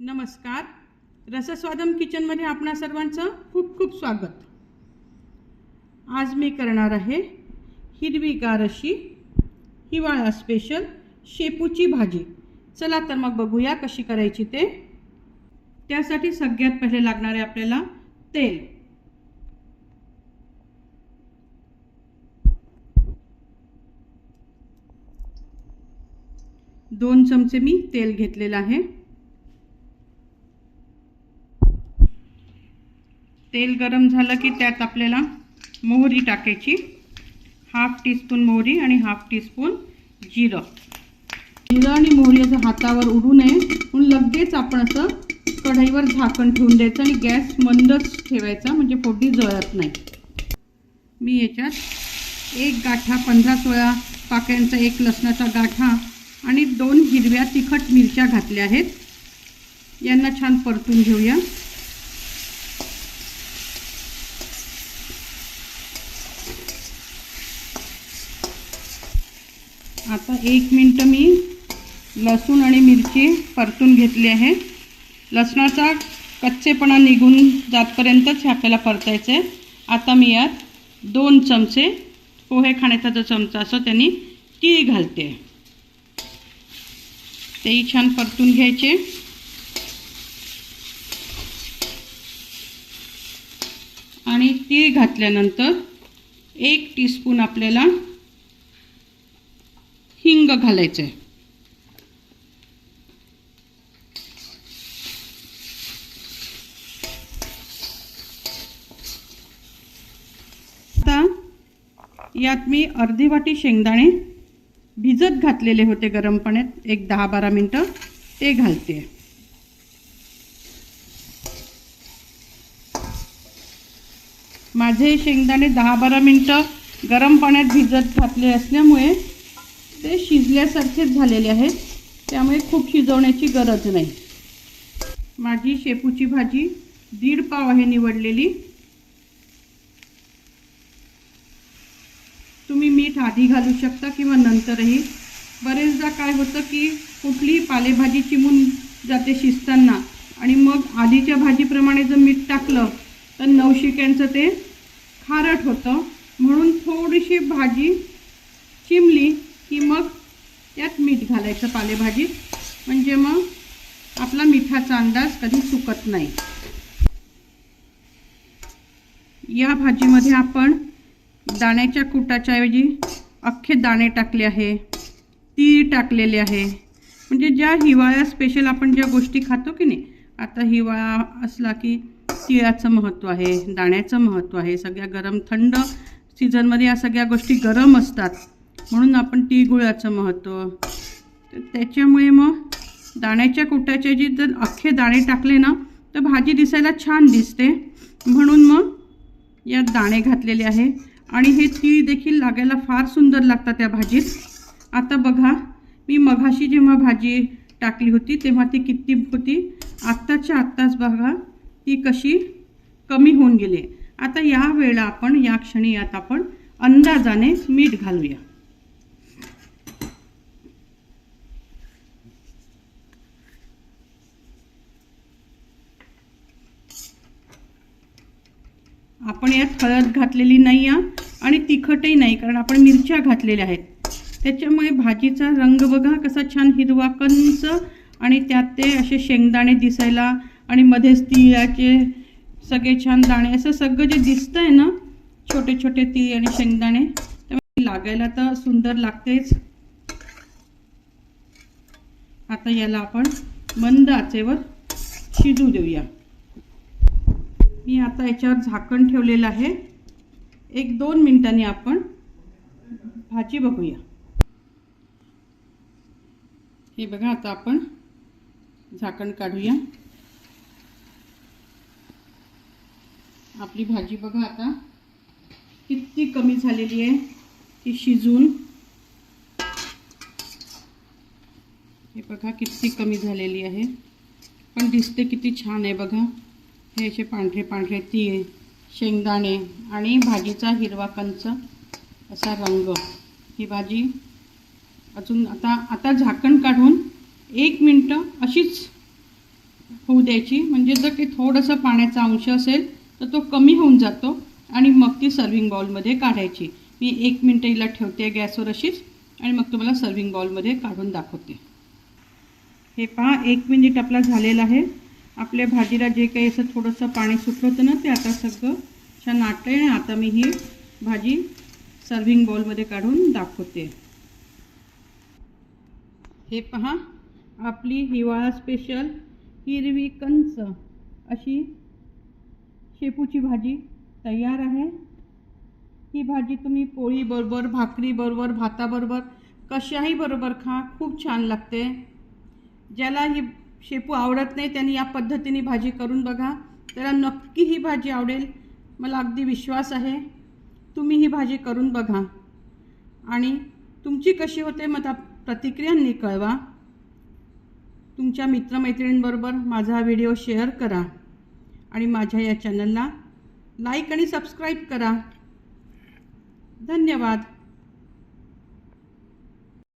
नमस्कार. रसस्वादम किचनमध्ये आपणा सर्वांचं खूप खूप स्वागत. आज मी करणार आहे हिरवीगार अशी हिवाळा स्पेशल शेपूची भाजी. चला तर मग बघूया कशी करायची ते. त्यासाठी सगळ्यात पहिले लागणार आहे आपल्याला तेल. दोन चमचे मी तेल घेतलेलं आहे. तेल गरम झालं की त्यात आपल्याला मोहरी टाकायची. हाफ टीस्पून मोहरी आणि हाफ टीस्पून जिरं. जिरं आणि मोहरी असं हातावर उडू नये. म्हणून लगेच आपण असं कढईवर झाकण ठेवून द्यायचं आणि गॅस मंदच ठेवायचा म्हणजे पोटी जळत नाही. मी याच्यात एक गाठा पंधरा सोळा पाक्यांचा एक लसणाचा गाठा आणि दोन हिरव्या तिखट मिरच्या घातल्या आहेत. यांना छान परतून घेऊया. आता एक मिनटं मी लसूण आणि मिरची परतून घेतली आहे. लसणाचा कच्चेपणा निघून जातपर्यंतच हे आपल्याला परतायचं आहे आता मी यात दोन चमचे पोहे खाण्याचा जो चमचा असतो त्यांनी तीळ घालते. तेही छान परतून घ्यायचे. आणि तीळ घातल्यानंतर एक टीस्पून आपल्याला हिंग घालायचं आहे आता यात मी अर्धी वाटी शेंगदाणे भिजत घातलेले होते गरम पाण्यात एक दहा बारा मिनटं ते घालते. माझे शेंगदाणे दहा बारा मिनटं गरम पाण्यात भिजत घातले असल्यामुळे ते शिजल्यासारखेच झालेले आहेत. त्यामुळे खूप शिजवण्याची गरज नाही. माझी शेपूची भाजी दीड पाव आहे निवडलेली तुम्ही मीठ आधी घालू शकता किंवा नंतरही. बरेचदा काय होतं की कुठलीही पालेभाजी चिमून जाते शिजताना आणि मग आधीच्या भाजीप्रमाणे जर मीठ टाकलं तर नवशिक्यांचं ते खारट होतं. म्हणून थोडीशी भाजी चिमली की मग त्यात मीठ घालायचं पालेभाजीत म्हणजे मग आपला मिठाचा अंदाज कधी चुकत नाही. या भाजीमध्ये आपण दाण्याच्या कुटाच्या ऐवजी अख्खे दाणे टाकले आहे तीळ टाकलेले आहे. म्हणजे ज्या हिवाळ्या स्पेशल आपण ज्या गोष्टी खातो की नाही आता हिवाळा असला की तिळाचं महत्त्व आहे दाण्याचं महत्त्व आहे. सगळ्या गरम थंड सीझनमध्ये या सगळ्या गोष्टी गरम असतात. म्हणून आपण तिळगुळाचं महत्त्व त्याच्यामुळे मग दाण्याच्या कुटाच्या जी जर अख्खे दाणे टाकले ना तर भाजी दिसायला छान दिसते. म्हणून मग यात दाणे घातलेले आहे. आणि हे तीळ देखील लागायला फार सुंदर लागतात त्या भाजीत. आता बघा मी मघाशी जेव्हा भाजी टाकली होती तेव्हा ती किती होती. आत्ताच्या आत्ताच बघा ती कशी कमी होऊन गेली. आता या वेळेला आपण या क्षणी यात आपण अंदाजाने मीठ घालूया. आपण यात हळद घातलेली नाही आहे आणि तिखटही नाही कारण आपण मिरच्या घातलेल्या आहेत. त्याच्यामुळे भाजीचा रंग बघा कसा छान हिरवा कंच आणि त्यात ते असे शेंगदाणे दिसायला आणि मध्येच तिळाचे सगळे छान दाणे असं सगळं जे दिसतं आहे ना छोटे छोटे तीळ आणि शेंगदाणे त्यामुळे लागायला तर सुंदर लागतेच. आता याला आपण मंद आचेवर शिजू देऊया. मी आता याच्यावर झाकण ठेवलेलं आहे. एक दोन मिनिटांनी आपण भाजी बघूया. हे बघा आता आपण झाकण काढूया. आपली भाजी बघा आता किती कमी झालेली आहे ती शिजून. हे बघा किती कमी झालेली आहे. पण दिसते किती छान आहे बघा. हे असे पांढरे पांढरे तीळ शेंगदाणे आणि भाजीचा हिरवा कंच असा रंग. ही भाजी अजून आता आता झाकण काढून एक मिनटं अशीच होऊ द्यायची. म्हणजे जर ते थोडंसं पाण्याचा अंश असेल तर तो कमी होऊन जातो आणि मग ती सर्विंग बाउलमध्ये काढायची. मी एक मिनटं हिला ठेवते गॅसवर अशीच आणि मग तुम्हाला सर्विंग बाउलमध्ये काढून दाखवते. हे पहा एक मिनिट आपला झालेला आहे. आपल्या भाजीला जे काही असं थोडंसं पाणी सुटलं होतं ना ते आता सगळं छान आटलं आणि आता मी ही भाजी सर्विंग बॉलमध्ये काढून दाखवते. हे पहा आपली हिवाळा स्पेशल हिरवी कंच अशी शेपूची भाजी तयार आहे. ही भाजी तुम्ही पोळीबरोबर भाकरीबरोबर भाताबरोबर कशाही बरोबर खा खूप छान लागते. ज्याला ही शेपू आवडत नाही त्यांनी या पद्धतीने भाजी करून बघा. त्याला नक्की ही भाजी आवडेल. मला अगदी विश्वास आहे. तुम्ही ही भाजी करून बघा. आणि तुमची कशी होते मला प्रतिक्रियांनी कळवा. तुमच्या मित्रमैत्रिणींबरोबर माझा हा व्हिडिओ शेअर करा. आणि माझ्या या चॅनलला लाईक आणि सबस्क्राईब करा. धन्यवाद.